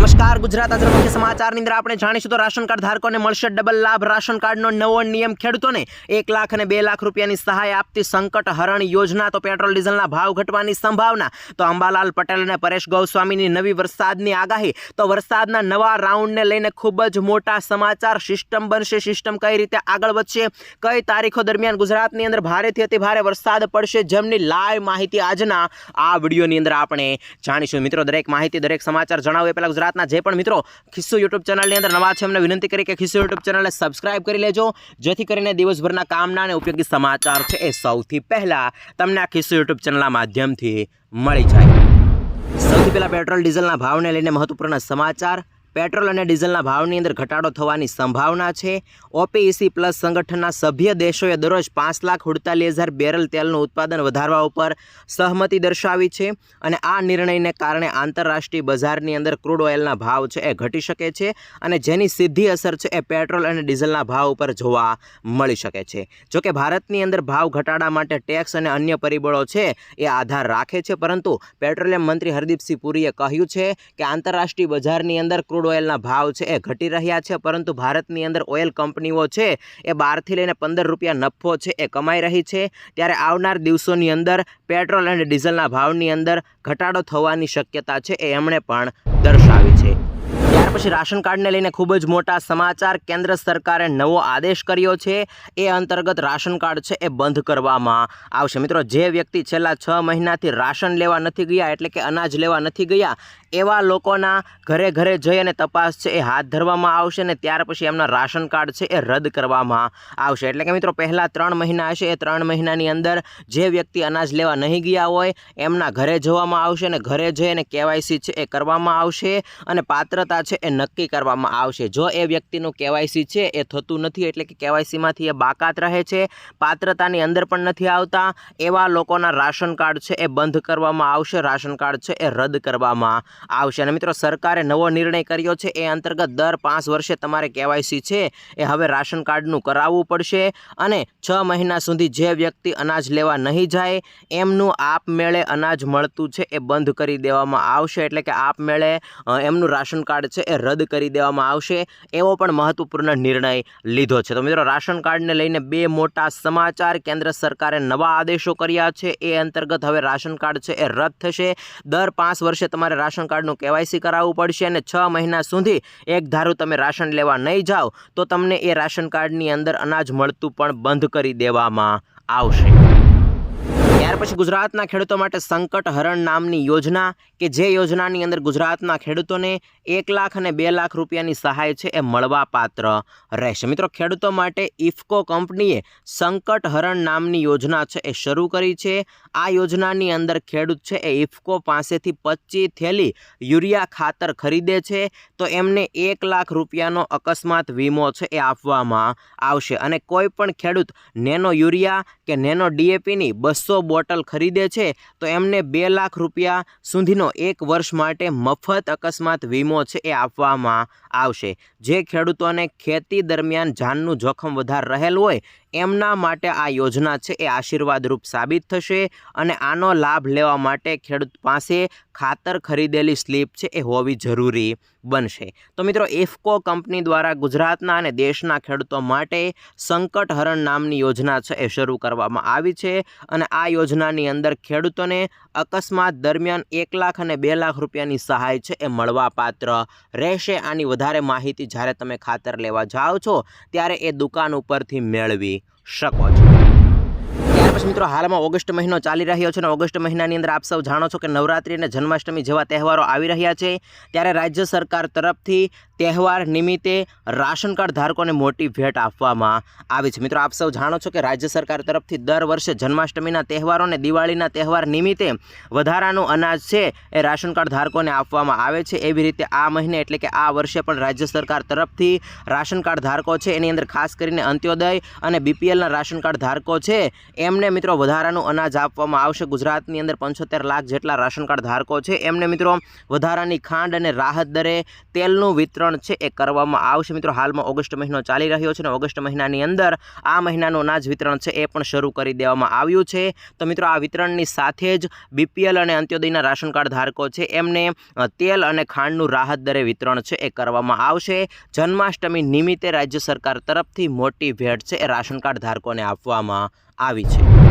નમસ્કાર, ગુજરાત આજના મુખ્ય સમાચારની અંદર આપણે જાણીશું તો રાશન કાર્ડ ધારકોને મળશે ડબલ લાભ. રાશન કાર્ડનો નવો નિયમ ખેડૂતોને એક લાખ અને બે લાખ રૂપિયાની સહાય આપતી સંકટ હરણ યોજના, તો પેટ્રોલ, ડીઝલના ભાવ ઘટવાની સંભાવના. તો અંબાલાલ પટેલ અને પરેશ ગૌસ્વામીની નવી વરસાદની આગાહી. તો વરસાદના નવા રાઉન્ડને લઈને ખૂબ જ મોટા સમાચાર. સિસ્ટમ બનશે, સિસ્ટમ કઈ રીતે આગળ વધશે? કઈ તારીખો દરમિયાન ગુજરાતની અંદર ભારેથી અતિ ભારે વરસાદ પડશે? જેમની લાઈવ માહિતી આજના આ વિડીયોની અંદર આપણે જાણીશું. મિત્રો, દરેક માહિતી, દરેક સમાચાર જણાવો. એ પહેલાં ગુજરાતના જે પણ મિત્રો ખિસ્સુ યુટ્યુબ ચેનલની અંદર નવા છે, એમને વિનંતી કરી કે ખિસ્સુ યુટ્યુબ ચેનલને સબસ્ક્રાઇબ કરી લેજો. જેથી કરીને દિવસભરના કામના અને ઉપયોગી સમાચાર છે એ સૌથી પહેલાં તમને આ ખિસ્સુ યુટ્યુબ ચેનલના માધ્યમથી મળી જાય. સૌથી પહેલાં પેટ્રોલ ડીઝલના ભાવને લઈને મહત્વપૂર્ણ સમાચાર પેટ્રોલ અને ડીઝલના ભાવની અંદર ઘટાડો થવાની સંભાવના છે. ઓપીઈસી પ્લસ સંગઠનના સભ્ય દેશોએ દરરોજ પાંચ લાખ અડતાલીસ હજાર બેરલ તેલનું ઉત્પાદન વધારવા ઉપર સહમતિ દર્શાવી છે અને આ નિર્ણયને કારણે આંતરરાષ્ટ્રીય બજારની અંદર ક્રૂડ ઓઇલના ભાવ છે એ ઘટી શકે છે અને જેની સીધી અસર છે એ પેટ્રોલ અને ડીઝલના ભાવ ઉપર જોવા મળી શકે છે. જોકે ભારતની અંદર ભાવ ઘટાડા માટે ટેક્સ અને અન્ય પરિબળો છે એ આધાર રાખે છે, પરંતુ પેટ્રોલિયમ મંત્રી હરદીપસિંહ પુરીએ કહ્યું છે કે આંતરરાષ્ટ્રીય બજારની અંદર ક્રૂડ ઓઇલના ભાવ છે એ ઘટી રહ્યા છે, પરંતુ ભારતની અંદર ઓઇલ કંપનીઓ છે એ બારથી લઈને પંદર રૂપિયા નફો છે એ કમાઈ રહી છે. ત્યારે આવનાર દિવસોની અંદર પેટ્રોલ અને ડીઝલના ભાવની અંદર ઘટાડો થવાની શક્યતા છે એ એમણે પણ દર્શાવી છે. ત્યાર પછી રાશન કાર્ડને લઈને ખૂબ જ મોટા સમાચાર. કેન્દ્ર સરકારે નવો આદેશ કર્યો છે. એ અંતર્ગત રાશન કાર્ડ છે એ બંધ કરવામાં આવશે. મિત્રો, જે વ્યક્તિ છેલ્લા છ મહિનાથી રાશન લેવા નથી ગયા, એટલે કે અનાજ લેવા નથી ગયા એવા લોકોના ઘરે ઘરે જઈ અને તપાસ છે, એ હાથ ધરવામાં આવશે ને ત્યાર પછી એમના રાશન કાર્ડ છે, એ રદ કરવામાં આવશે. એટલે કે મિત્રો, પહેલાં ત્રણ મહિના હશે, એ ત્રણ મહિનાની અંદર જે વ્યક્તિ અનાજ લેવા નહીં ગયા હોય, એમના ઘરે જવામાં આવશે અને ઘરે જઈ અને કેવાયસી છે, એ કરવામાં આવશે અને પાત્રતા છે, એ નક્કી કરવામાં આવશે. જો એ વ્યક્તિનું કેવાયસી છે, એ થતું નથી, એટલે કે કેવાયસીમાંથી એ બાકાત રહે છે, પાત્રતાની અંદર પણ નથી આવતા, એવા લોકોના રાશન કાર્ડ છે, એ બંધ કરવામાં આવશે, રાશન કાર્ડ છે, એ રદ કરવામાં આવશે. અને મિત્રો, સરકારે નવો નિર્ણય કર્યો છે. એ અંતર્ગત દર પાંચ વર્ષે તમારે કેવાયસી છે. એ હવે રાશન કાર્ડનું કરાવવું પડશે અને છ મહિના સુધી જે વ્યક્તિ અનાજ લેવા નહીં જાય, એમનું આપમેળે અનાજ મળતું છે એ બંધ કરી દેવામાં આવશે. એટલે કે આપમેળે એમનું રાશન કાર્ડ છે એ રદ કરી દેવામાં આવશે. એવો પણ મહત્વપૂર્ણ નિર્ણય લીધો છે. તો મિત્રો, રાશન કાર્ડને લઈને બે મોટા સમાચાર કેન્દ્ર સરકારે નવા આદેશો કર્યા છે. એ અંતર્ગત હવે રાશન કાર્ડ છે એ રદ થશે. દર પાંચ વર્ષે તમારે રાશન કાર્ડનું કેવાયસી કરાવવું પડશે અને છ મહિના સુધી એક ધારું તમે રાશન લેવા નહીં જાઓ, તો તમને એ રાશન કાર્ડની અંદર અનાજ મળતું પણ બંધ કરી દેવામાં આવશે. પછી ગુજરાતના ખેડૂતો માટે સંકટ હરણ નામની યોજના કે જે યોજનાની અંદર ગુજરાતના ખેડૂતોને એક લાખ અને બે લાખ રૂપિયાની સહાય છે એ મળવા પાત્ર રહેશે. મિત્રો, ખેડૂતો માટે ઇફકો કંપનીએ સંકટ હરણ નામની યોજના છે એ શરૂ કરી છે. આ યોજનાની અંદર ખેડૂત છે એ ઇફકો પાસેથી પચીસ થેલી યુરિયા ખાતર ખરીદે છે. તો એમને એક લાખ રૂપિયાનો અકસ્માત વીમો છે એ આપવામાં આવશે. અને કોઈ પણ ખેડૂત નેનો યુરિયા કે નેનો ડીએપીની બસો બોટલ ખરીદે છે, તો એમને બે લાખ રૂપિયા સુધીનો એક વર્ષ માટે મફત અકસ્માત વીમો છે એ આપવામાં આવશે. જે ખેડૂતોને ખેતી દરમિયાન જાનનું જોખમ વધારે રહેલ હોય એમના માટે આ યોજના છે, એ આશીર્વાદરૂપ સાબિત થશે અને આનો લાભ લેવા માટે ખેડૂત પાસે ખાતર ખરીદેલી સ્લીપ છે, એ હોવી જરૂરી બનશે. તો મિત્રો ઇફકો કંપની દ્વારા ગુજરાતના અને દેશના ખેડૂતો માટે સંકટ હરણ નામની યોજના છે, એ શરૂ કરવામાં આવી છે અને આ યોજનાની અંદર ખેડૂતોને અકસ્માત દરમિયાન એક લાખ અને બે લાખ રૂપિયાની સહાય છે, એ મળવાપાત્ર રહેશે. આની વધારે માહિતી જ્યારે તમે ખાતર લેવા જાઓ છો, ત્યારે એ દુકાન ઉપરથી મેળવી શકો છો. મિત્રો, હાલમાં ઓગસ્ટ મહિનો ચાલી રહ્યો છે અને ઓગસ્ટ મહિનાની અંદર આપ સૌ જાણો છો કે નવરાત્રિ અને જન્માષ્ટમી જેવા તહેવારો આવી રહ્યા છે. ત્યારે રાજ્ય સરકાર તરફથી તહેવાર નિમિત્તે રાશન કાર્ડ ધારકોને મોટી ભેટ આપવામાં આવી છે. મિત્રો, આપ સૌ જાણો છો કે રાજ્ય સરકાર તરફથી દર વર્ષે જન્માષ્ટમીના તહેવારો અને દિવાળીના તહેવાર નિમિત્તે વધારાનું અનાજ છે એ રાશન કાર્ડ ધારકોને આપવામાં આવે છે. એવી રીતે આ મહિને એટલે કે આ વર્ષે પણ રાજ્ય સરકાર તરફથી રાશન કાર્ડ ધારકો છે, એની અંદર ખાસ કરીને અંત્યોદય અને બીપીએલના રાશન કાર્ડ ધારકો છે, એમને મિત્રો વધારાનું અનાજ આપવામાં આવશે. ગુજરાતની અંદર પંચોતેર લાખ જેટલા રાશન કાર્ડ ધારકો છે. એમને મિત્રો વધારાની ખાંડ અને રાહત દરે તેલનું વિતરણ વિતરણ છે એ કરવામાં આવશે. મિત્રો, હાલમાં ઓગસ્ટ મહિનો ચાલી રહ્યો છે અને ઓગસ્ટ મહિનાની અંદર આ મહિનાનું અનાજ વિતરણ છે એ પણ શરૂ કરી દેવામાં આવ્યું છે. તો મિત્રો, આ વિતરણની સાથે જ બીપીએલ અને અંત્યોદયના રાશન કાર્ડ ધારકો છે એમને તેલ અને ખાંડનું રાહત દરે વિતરણ છે એ કરવામાં આવશે. જન્માષ્ટમી નિમિત્તે રાજ્ય સરકાર તરફથી મોટી ભેટ છે એ રાશન કાર્ડ ધારકોને આપવામાં આવી છે.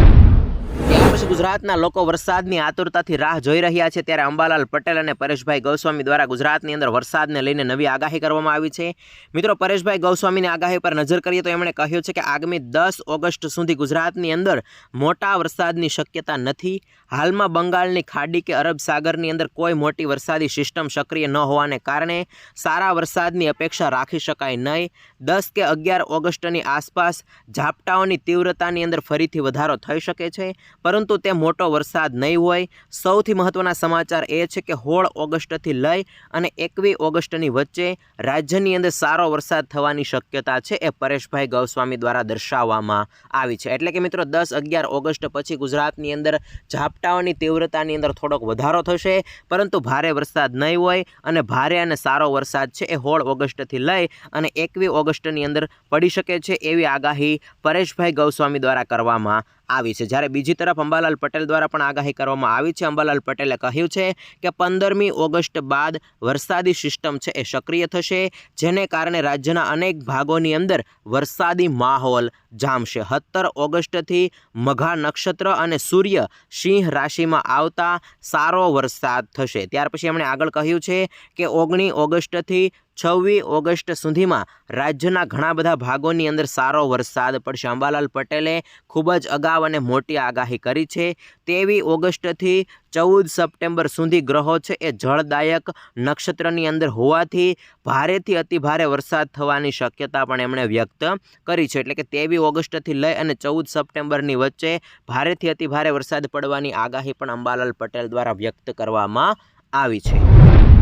પછી ગુજરાતના લોકો વરસાદની આતુરતાથી રાહ જોઈ રહ્યા છે. ત્યારે અંબાલાલ પટેલ અને પરેશભાઈ ગૌસ્વામી દ્વારા ગુજરાતની અંદર વરસાદને લઈને નવી આગાહી કરવામાં આવી છે. મિત્રો, પરેશભાઈ ગૌસ્વામીની આગાહી પર નજર કરીએ તો એમણે કહ્યું છે કે આગામી દસ ઓગસ્ટ સુધી ગુજરાતની અંદર મોટા વરસાદની શક્યતા નથી. હાલમાં બંગાળની ખાડી કે અરબ સાગરની અંદર કોઈ મોટી વરસાદી સિસ્ટમ સક્રિય ન હોવાને કારણે સારા વરસાદની અપેક્ષા રાખી શકાય નહીં. દસ કે અગિયાર ઓગસ્ટની આસપાસ ઝાપટાઓની તીવ્રતાની અંદર ફરીથી વધારો થઈ શકે છે. પરંતુ તે મોટો વરસાદ નહીં હોય. સૌથી મહત્ત્વના સમાચાર એ છે કે હોળ ઓગસ્ટથી લઈ અને એકવી ઓગસ્ટની વચ્ચે રાજ્યની અંદર સારો વરસાદ થવાની શક્યતા છે એ પરેશભાઈ ગૌસ્વામી દ્વારા દર્શાવવામાં આવી છે. એટલે કે મિત્રો, દસ અગિયાર ઓગસ્ટ પછી ગુજરાતની અંદર ઝાપટાઓની તીવ્રતાની અંદર થોડોક વધારો થશે, પરંતુ ભારે વરસાદ નહીં હોય અને ભારે અને સારો વરસાદ છે એ હોળ ઓગસ્ટથી લઈ અને એકવી ઓગસ્ટની અંદર પડી શકે છે એવી આગાહી પરેશભાઈ ગૌસ્વામી દ્વારા કરવામાં આવી છે. જ્યારે બીજી તરફ અંબાલાલ પટેલ દ્વારા પણ આગાહી કરવામાં આવી છે. અંબાલાલ પટેલે કહ્યું છે કે પંદરમી ઓગસ્ટ બાદ વરસાદી સિસ્ટમ છે એ સક્રિય થશે, જેને કારણે રાજ્યના અનેક ભાગોની અંદર વરસાદી માહોલ જામશે. સત્તર ઓગસ્ટથી મઘા નક્ષત્ર અને સૂર્ય સિંહ રાશિમાં આવતા સારો વરસાદ થશે. ત્યાર પછી એમણે આગળ કહ્યું છે કે ઓગણી ઓગસ્ટથી છવ્વીસ ઓગસ્ટ સુધીમાં રાજ્યના ઘણા બધા ભાગોની અંદર સારો વરસાદ પડશે અંબાલાલ પટેલે ખૂબ જ અગાઉ અને મોટી આગાહી કરી છે. તેવી ઓગસ્ટથી ચૌદ સપ્ટેમ્બર સુધી ગ્રહો છે એ જળદાયક નક્ષત્રની અંદર હોવાથી ભારેથી અતિભારે વરસાદ થવાની શક્યતા પણ એમણે વ્યક્ત કરી છે. એટલે કે તેવી ઓગસ્ટથી લઈ અને ચૌદ સપ્ટેમ્બરની વચ્ચે ભારેથી અતિભારે વરસાદ પડવાની આગાહી પણ અંબાલાલ પટેલ દ્વારા વ્યક્ત કરવામાં આવી છે.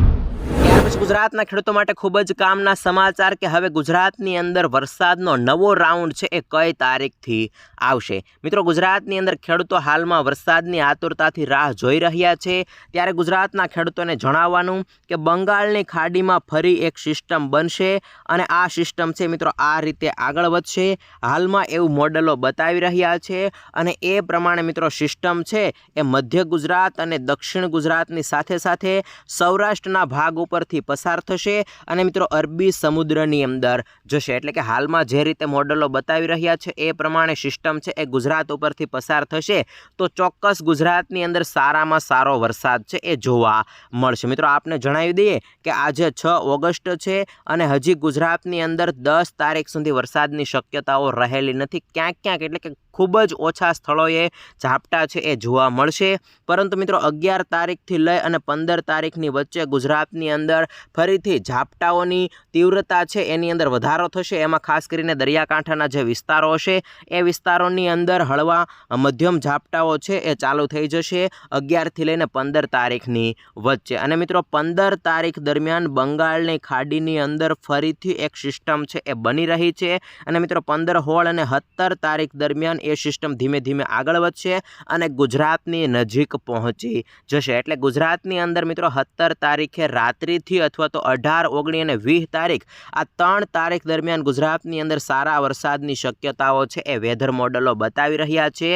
ગુજરાતના ખેડૂતો માટે ખૂબ જ કામના સમાચાર કે હવે ગુજરાતની અંદર વરસાદનો નવો રાઉન્ડ છે એ કઈ તારીખથી આવશે? મિત્રો, ગુજરાતની અંદર ખેડૂતો હાલમાં વરસાદની આતુરતાથી રાહ જોઈ રહ્યા છે. ત્યારે ગુજરાતના ખેડૂતોને જણાવવાનું કે બંગાળની ખાડીમાં ફરી એક સિસ્ટમ બનશે અને આ સિસ્ટમ છે મિત્રો, આ રીતે આગળ વધશે. હાલમાં એવું મોડલો બતાવી રહ્યા છે અને એ પ્રમાણે મિત્રો સિસ્ટમ છે એ મધ્ય ગુજરાત અને દક્ષિણ ગુજરાતની સાથે સાથે સૌરાષ્ટ્રના ભાગ ઉપરથી પસાર થશે અને મિત્રો અરબી સમુદ્રની અંદર જશે. એટલે કે હાલમાં જે રીતે મોડલો બતાવી રહ્યા છે, એ પ્રમાણે સિસ્ટમ છે, એ ગુજરાત ઉપરથી પસાર થશે. તો ચોક્કસ ગુજરાતની અંદર સારામાં સારો વરસાદ છે, એ જોવા મળશે. મિત્રો, આપને જણાવી દઈએ કે આજે છ ઓગસ્ટ છે અને હજી ગુજરાતની અંદર દસ તારીખ સુધી વરસાદની શક્યતાઓ રહેલી નથી. ક્યાંક ક્યાંક એટલે કે ખૂબ જ ઓછા સ્થળોએ ઝાપટા છે એ જોવા મળશે. પરંતુ મિત્રો, અગિયાર તારીખથી લઈ અને પંદર તારીખની વચ્ચે ગુજરાતની અંદર ફરીથી ઝાપટાઓની તીવ્રતા છે એની અંદર વધારો થશે. એમાં ખાસ કરીને દરિયાકાંઠાના જે વિસ્તારો હશે, એ વિસ્તારોની અંદર હળવા મધ્યમ ઝાપટાઓ છે એ ચાલુ થઈ જશે અગિયારથી લઈને પંદર તારીખની વચ્ચે. અને મિત્રો, પંદર તારીખ દરમિયાન બંગાળની ખાડીની અંદર ફરીથી એક સિસ્ટમ છે એ બની રહી છે. અને મિત્રો, પંદર હોળ અને સત્તર તારીખ દરમિયાન એ સિસ્ટમ ધીમે ધીમે આગળ વધશે અને ગુજરાતની નજીક પહોંચી જશે. એટલે ગુજરાતની અંદર મિત્રો સત્તર તારીખે રાત્રિથી અથવા તો અઢાર, ઓગણી અને વીસ તારીખ, આ ત્રણ તારીખ દરમિયાન ગુજરાતની અંદર સારા વરસાદની શક્યતાઓ છે એ વેધર મોડલો બતાવી રહ્યા છે.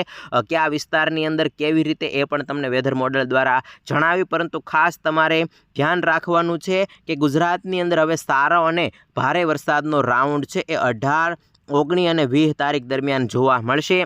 કયા વિસ્તારની અંદર કેવી રીતે એ પણ તમને વેધર મોડલ દ્વારા જણાવ્યું પરંતુ ખાસ તમારે ધ્યાન રાખવાનું છે કે ગુજરાતની અંદર હવે સારો અને ભારે વરસાદનો રાઉન્ડ છે એ અઢાર ઓગણી અને વીસ તારીખ દરમિયાન જોવા મળશે.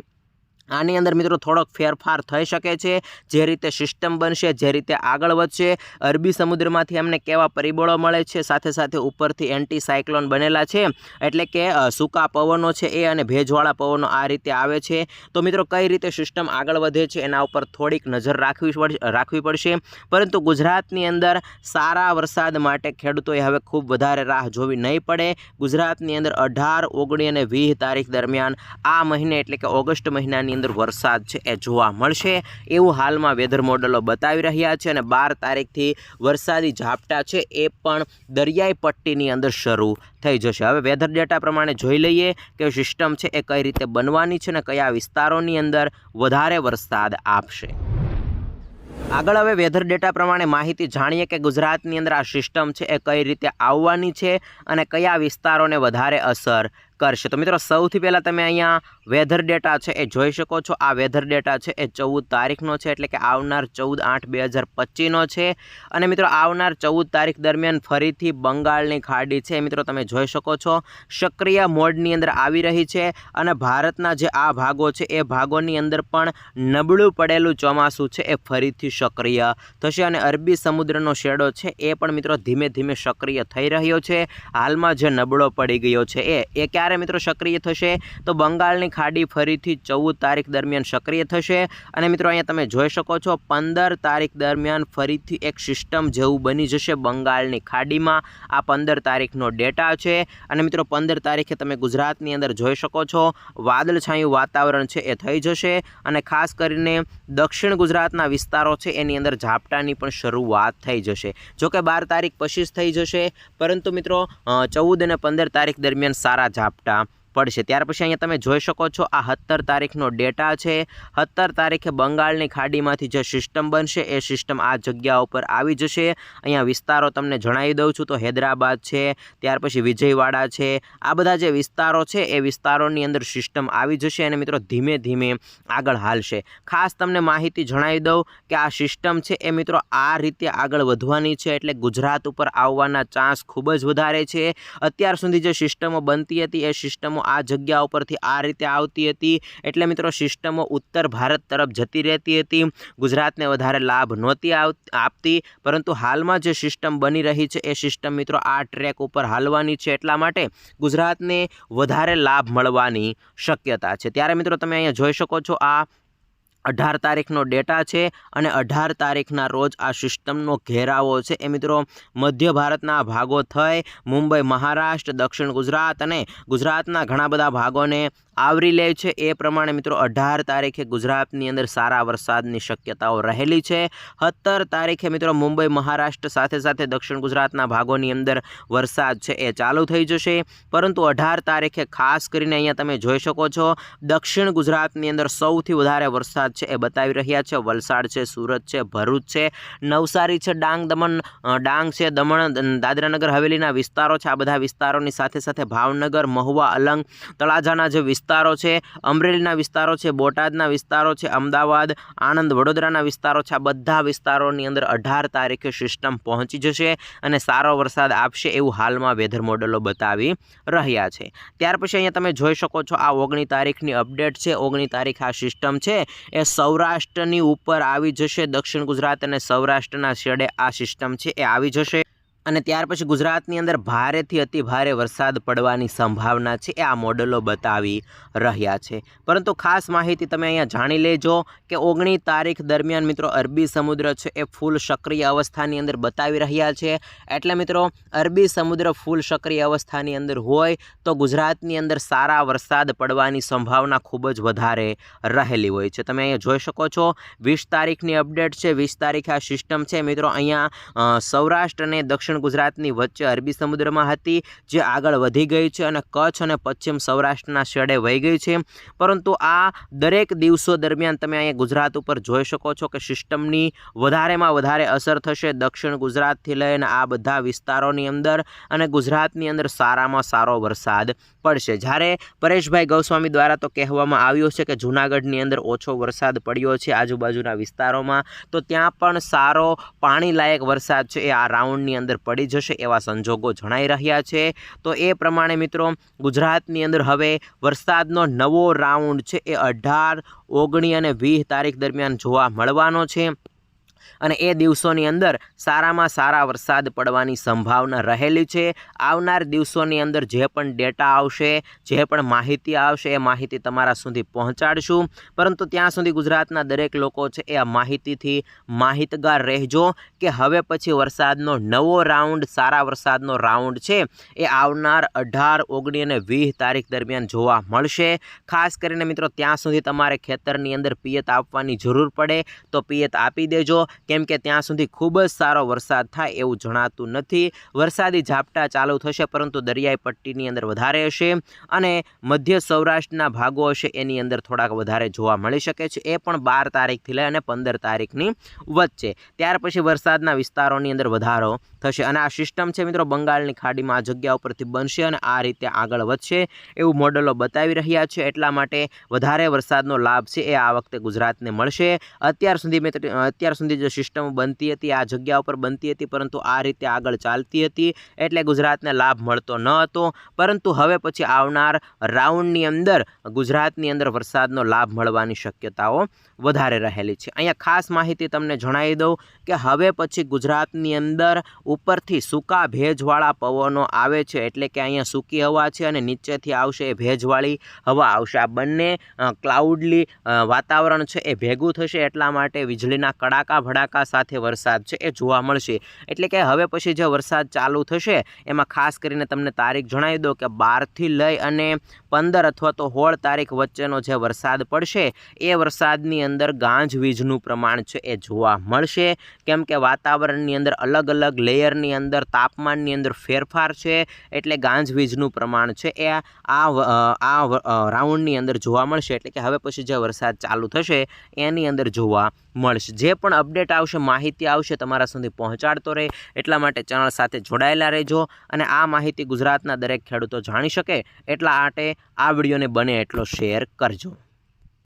આની અંદર મિત્રો થોડોક ફેરફાર થઈ શકે છે, જે રીતે સિસ્ટમ બનશે, જે રીતે આગળ વધશે. અરબી સમુદ્રમાંથી એમને કેવા પરિબળો મળે છે, સાથે સાથે ઉપરથી એન્ટી સાયક્લોન બનેલા છે, એટલે કે સૂકા પવનો છે એ અને ભેજવાળા પવનો આ રીતે આવે છે. તો મિત્રો કઈ રીતે સિસ્ટમ આગળ વધે છે એના ઉપર થોડીક નજર રાખવી રાખવી પડશે. પરંતુ ગુજરાતની અંદર સારા વરસાદ માટે ખેડૂતોએ હવે ખૂબ વધારે રાહ જોવી નહીં પડે. ગુજરાતની અંદર અઢાર, ઓગણી અને વીસ તારીખ દરમિયાન આ મહિને એટલે કે ઓગસ્ટ મહિનાની અંદર વરસાદ છે એ જોવા મળશે. એવું હાલમાં વેધર મોડલો બતાવી રહ્યા છે અને બાર તારીખથી વરસાદી ઝાપટા છે એ પણ દરિયાઈ પટ્ટીની અંદર શરૂ થઈ જશે. હવે વેધર ડેટા પ્રમાણે જોઈ લઈએ કે સિસ્ટમ છે એ કઈ રીતે બનવાની છે અને કયા વિસ્તારોની અંદર વધારે વરસાદ આપશે. આગળ હવે વેધર ડેટા પ્રમાણે માહિતી જાણીએ કે ગુજરાતની અંદર આ સિસ્ટમ છે એ કઈ રીતે આવવાની છે અને કયા વિસ્તારોને વધારે અસર કરશે. તો મિત્રો, સૌથી પહેલાં તમે અહીંયા વેધર ડેટા છે એ જોઈ શકો છો. આ વેધર ડેટા છે એ ચૌદ તારીખનો છે, એટલે કે આવનાર ચૌદ આઠ બે હજાર પચીસનો છે. અને મિત્રો, આવનાર ચૌદ તારીખ દરમિયાન ફરીથી બંગાળની ખાડી છે. મિત્રો, તમે જોઈ શકો છો, સક્રિય મોડની અંદર આવી રહી છે અને ભારતના જે આ ભાગો છે, એ ભાગોની અંદર પણ નબળું પડેલું ચોમાસું છે, એ ફરીથી સક્રિય થશે. અને અરબી સમુદ્રનો શેડો છે, એ પણ મિત્રો ધીમે ધીમે સક્રિય થઈ રહ્યો છે. હાલમાં જે નબળો પડી ગયો છે, એ એ ક્યારે મિત્રો સક્રિય થશે? તો બંગાળની ખાડી ફરીથી ચૌદ તારીખ દરમિયાન સક્રિય થશે. અને મિત્રો, અહીંયા તમે જોઈ શકો છો, પંદર તારીખ દરમિયાન ફરીથી એક સિસ્ટમ જેવું બની જશે બંગાળની ખાડીમાં. આ પંદર તારીખનો ડેટા છે. અને મિત્રો, પંદર તારીખે તમે ગુજરાતની અંદર જોઈ શકો છો, વાદળછાયું વાતાવરણ છે, એ થઈ જશે. અને ખાસ કરીને દક્ષિણ ગુજરાતના વિસ્તારો છે, એની અંદર ઝાપટાની પણ શરૂઆત થઈ જશે. જોકે બાર તારીખ પછી જ થઈ જશે. પરંતુ મિત્રો ચૌદ અને પંદર તારીખ દરમિયાન સારા ઝાપટા પડશે. ત્યાર પછી અહીંયા તમે જોઈ શકો છો, આ સત્તર તારીખનો ડેટા છે. સત્તર તારીખે બંગાળની ખાડીમાંથી જે સિસ્ટમ બનશે, એ સિસ્ટમ આ જગ્યા ઉપર આવી જશે. અહીંયા વિસ્તારો તમને જણાવી દઉં છું, તો હૈદરાબાદ છે, ત્યાર પછી વિજયવાડા છે. આ બધા જે વિસ્તારો છે, એ વિસ્તારોની અંદર સિસ્ટમ આવી જશે અને મિત્રો ધીમે ધીમે આગળ હાલશે. ખાસ તમને માહિતી જણાવી દઉં કે આ સિસ્ટમ છે, એ મિત્રો આ રીતે આગળ વધવાની છે, એટલે ગુજરાત ઉપર આવવાના ચાન્સ ખૂબ જ વધારે છે. અત્યાર સુધી જે સિસ્ટમો બનતી હતી, એ સિસ્ટમો આ જગ્યા ઉપરથી આ રીતે આવતી હતી. એટલે મિત્રો સિસ્ટમો ઉત્તર ભારત તરફ જતી રહેતી હતી. ગુજરાતને વધારે લાભ નહોતી આપતી. પરંતુ હાલમાં જે સિસ્ટમ બની રહી છે, એ સિસ્ટમ મિત્રો, આ ટ્રેક ઉપર હાલવાની છે. એટલા માટે ગુજરાતને વધારે લાભ મળવાની શક્યતા છે. ત્યારે મિત્રો, તમે અહીંયા જોઈ શકો છો આ અઢાર તારીખનો ડેટા છે અને અઢાર તારીખના રોજ આ સિસ્ટમનો ઘેરાવો છે. એ મિત્રો, મધ્ય ભારતના ભાગો થઈ મુંબઈ, મહારાષ્ટ્ર, દક્ષિણ ગુજરાત અને ગુજરાતના ઘણા બધા ભાગોને આવરી લે છે. એ પ્રમાણે મિત્રો અઢાર તારીખે ગુજરાતની અંદર સારા વરસાદની શક્યતાઓ રહેલી છે. સત્તર તારીખે મિત્રો મુંબઈ, મહારાષ્ટ્ર સાથે સાથે દક્ષિણ ગુજરાતના ભાગોની અંદર વરસાદ છે એ ચાલુ થઈ જશે. પરંતુ અઢાર તારીખે ખાસ કરીને અહીંયા તમે જોઈ શકો છો, દક્ષિણ ગુજરાતની અંદર સૌથી વધારે વરસાદ છે એ બતાવી રહ્યા છે. વલસાડ છે, સુરત છે, ભરૂચ છે, નવસારી છે, ડાંગ, દમણ ડાંગ છે, દમણ દાદરાનગર, હવેલીના વિસ્તારો છે. આ બધા વિસ્તારોની સાથે સાથે ભાવનગર, મહુવા, અલંગ, તળાજાના જે વિસ્તાર વિસ્તારો છે, અમરેલીના વિસ્તારો છે, બોટાદના વિસ્તારો છે, અમદાવાદ, આણંદ, વડોદરાના વિસ્તારો છે. આ બધા વિસ્તારોની અંદર અઢાર તારીખે સિસ્ટમ પહોંચી જશે અને સારો વરસાદ આપશે એવું હાલમાં વેધર મોડલો બતાવી રહ્યા છે. ત્યાર પછી અહીંયા તમે જોઈ શકો છો આ ઓગણી તારીખની અપડેટ છે. ઓગણી તારીખ આ સિસ્ટમ છે એ સૌરાષ્ટ્રની ઉપર આવી જશે. દક્ષિણ ગુજરાત અને સૌરાષ્ટ્રના છેડે આ સિસ્ટમ છે એ આવી જશે. અને ત્યાર પછી ગુજરાતની અંદર ભારેથી અતિ ભારે વરસાદ પડવાની સંભાવના છે, એ આ મોડલો બતાવી રહ્યા છે. પરંતુ ખાસ માહિતી તમે અહીંયા જાણી લેજો કે ઓગણી તારીખ દરમિયાન મિત્રો અરબી સમુદ્ર છે, એ ફૂલ સક્રિય અવસ્થાની અંદર બતાવી રહ્યા છે. એટલે મિત્રો, અરબી સમુદ્ર ફૂલ સક્રિય અવસ્થાની અંદર હોય તો ગુજરાતની અંદર સારા વરસાદ પડવાની સંભાવના ખૂબ જ વધારે રહેલી હોય છે. તમે અહીંયા જોઈ શકો છો, વીસ તારીખની અપડેટ છે, વીસ તારીખે આ સિસ્ટમ છે. મિત્રો, અહીંયા સૌરાષ્ટ્ર અને દક્ષિણ દક્ષિણ ગુજરાતની વચ્ચે અરબી સમુદ્રમાં હતી, જે આગળ વધી ગઈ છે અને કચ્છ અને પશ્ચિમ સૌરાષ્ટ્રના શેડે વહી ગઈ છે. પરંતુ આ દરેક દિવસો દરમિયાન તમે અહીંયા ગુજરાત ઉપર જોઈ શકો છો કે સિસ્ટમની વધારેમાં વધારે અસર થશે દક્ષિણ ગુજરાતથી લઈને આ બધા વિસ્તારોની અંદર અને ગુજરાતની અંદર સારામાં સારો વરસાદ પડશે. જ્યારે પરેશભાઈ ગૌસ્વામી દ્વારા તો કહેવામાં આવ્યું છે કે જૂનાગઢની અંદર ઓછો વરસાદ પડ્યો છે આજુબાજુના વિસ્તારોમાં, તો ત્યાં પણ સારો પાણીલાયક વરસાદ છે એ આ રાઉન્ડની અંદર પડી જશે એવા સંજોગો જણાઈ રહ્યા છે. તો એ પ્રમાણે મિત્રો, ગુજરાતની અંદર હવે વરસાદનો નવો રાઉન્ડ છે. એ અઢાર, ઓગણી અને વીસ તારીખ દરમિયાન જોવા મળવાનો છે. અને એ દિવસોની અંદર સારામાં સારા વરસાદ પડવાની સંભાવના રહેલી છે. આવનાર દિવસોની અંદર જે પણ ડેટા આવશે, જે પણ માહિતી આવશે, એ માહિતી તમારા સુધી પહોંચાડશું. પરંતુ ત્યાં સુધી ગુજરાતના દરેક લોકો છે એ આ માહિતીથી માહિતગાર રહેજો કે હવે પછી વરસાદનો નવો રાઉન્ડ, સારા વરસાદનો રાઉન્ડ છે. એ આવનાર અઢાર, ઓગણી અને વીસ તારીખ દરમિયાન જોવા મળશે. ખાસ કરીને મિત્રો, ત્યાં સુધી તમારે ખેતરની અંદર પિયત આપવાની જરૂર પડે તો પિયત આપી દેજો. કેમ કે ત્યાં સુધી ખૂબ જ સારો વરસાદ થાય એવું જણાતું નથી. વરસાદી ઝાપટા ચાલુ થશે, પરંતુ દરિયાઈ પટ્ટીની અંદર વધારે હશે અને મધ્ય સૌરાષ્ટ્રના ભાગો હશે, એની અંદર થોડાક વધારે જોવા મળી શકે છે. એ પણ બાર તારીખથી લઈ અને પંદર તારીખની વચ્ચે. ત્યાર પછી વરસાદના વિસ્તારોની અંદર વધારો થશે અને આ સિસ્ટમ છે મિત્રો બંગાળની ખાડીમાં આ જગ્યા ઉપરથી બનશે અને આ રીતે આગળ વધશે એવું મોડલો બતાવી રહ્યા છે. એટલા માટે વધારે વરસાદનો લાભ છે એ આ વખતે ગુજરાતને મળશે. અત્યાર સુધી મેં અત્યાર સુધી જે સિસ્ટમ બનતી હતી, આ જગ્યા ઉપર બનતી હતી, પરંતુ આ રીતે આગળ ચાલતી હતી, એટલે ગુજરાતને લાભ મળતો ન હતો. પરંતુ હવે પછી આવનાર રાઉન્ડની અંદર ગુજરાતની અંદર વરસાદનો લાભ મળવાની શક્યતાઓ વધારે રહેલી છે. અહીંયા ખાસ માહિતી તમને જણાવી દઉં કે હવે પછી ગુજરાતની અંદર ઉપરથી સૂકા ભેજવાળા પવનો આવે છે, એટલે કે અહીંયા સૂકી હવા છે અને નીચેથી આવશે એ ભેજવાળી હવા. આવશે. આ બંને ક્લાઉડલી વાતાવરણ છે એ ભેગું થશે એટલા માટે વીજળીના કડાકા ભડાકા સાથે વરસાદ છે એ જોવા મળશે. એટલે કે હવે પછી જે વરસાદ ચાલુ થશે, એમાં ખાસ કરીને તમને તારીખ જણાવી દો કે બારથી લઈ અને પંદર અથવા તો સોળ તારીખ વચ્ચેનો જે વરસાદ પડશે, એ વરસાદની અંદર ગાંજવીજનું પ્રમાણ છે એ જોવા મળશે. કેમ કે વાતાવરણની અંદર અલગ અલગ લેયરની અંદર તાપમાનની અંદર ફેરફાર છે, એટલે ગાંજવીજનું પ્રમાણ છે એ આ આ રાઉન્ડની અંદર જોવા મળશે. એટલે કે હવે પછી જે વરસાદ ચાલુ થશે, એની અંદર જોવા મળશે. જે પણ અપડેટ આવશે, માહિતી આવશે, તમારા સુધી પહોંચાડતો રહે. એટલા માટે ચેનલ સાથે જોડાયેલા રહેજો અને આ માહિતી ગુજરાતના દરેક ખેડૂતો જાણી શકે. એટલા માટે આ વિડીયોને બને એટલો શેર કરજો.